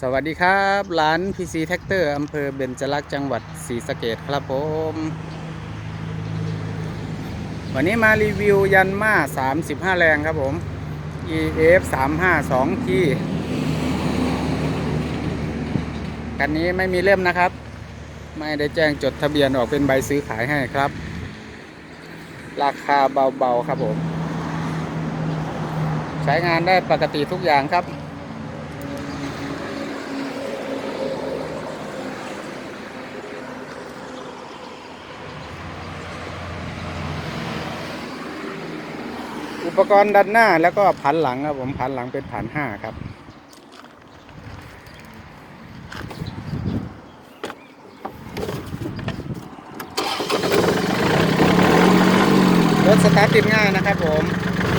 สวัสดีครับร้าน PC t r a c t o r อำเภอเบญจลักษ์จังหวัดศรีสะเกดครับผม วันนี้มารีวิวยันมา35 แรงครับผม EF 352ที่กันนี้ไม่มีเล่มนะครับ ไม่ได้แจ้งจดทะเบียนออกเป็นใบซื้อขายให้ครับ ราคาเบาๆครับผม ใช้งานได้ปกติทุกอย่างครับ อุปกรณ์ด้านหน้าแล้วก็ผันหลังครับผมผันหลังเป็นผันห้าครับรถสตาร์ทติดง่ายนะครับผม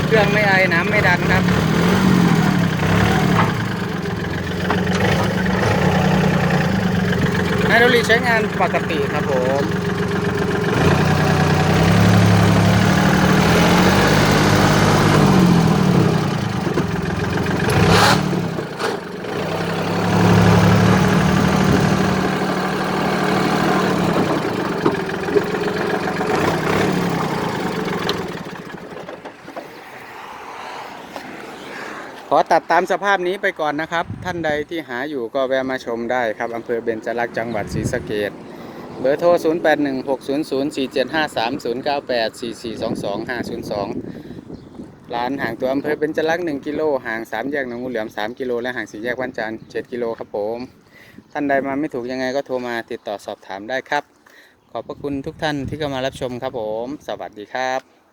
เครื่องไม่ไอน้ำไม่ดันครับไฮดรอลิกใช้งานปกติครับผม อตัดตามสภาพนี้ไปก่อนนะครับ ท่านใดที่หาอยู่ก็แวะมาชมได้ครับอำเภอเบญจลักษ์จังหวัดศรีสะเกดเบอร์โทร 0816004753 0984422502 ร้านห่างตัวอำเภอเบญจลักษณ์1กิโลห่าง 3 แยกหนองงูเหลือม 3 กิโล และห่างสี่แยกวันจันทร์7กิโลครับผม ท่านใดมาไม่ถูกยังไงก็โทรมาติดต่อสอบถามได้ครับ ขอบพระคุณทุกท่านที่เข้ามารับชมครับผม สวัสดีครับ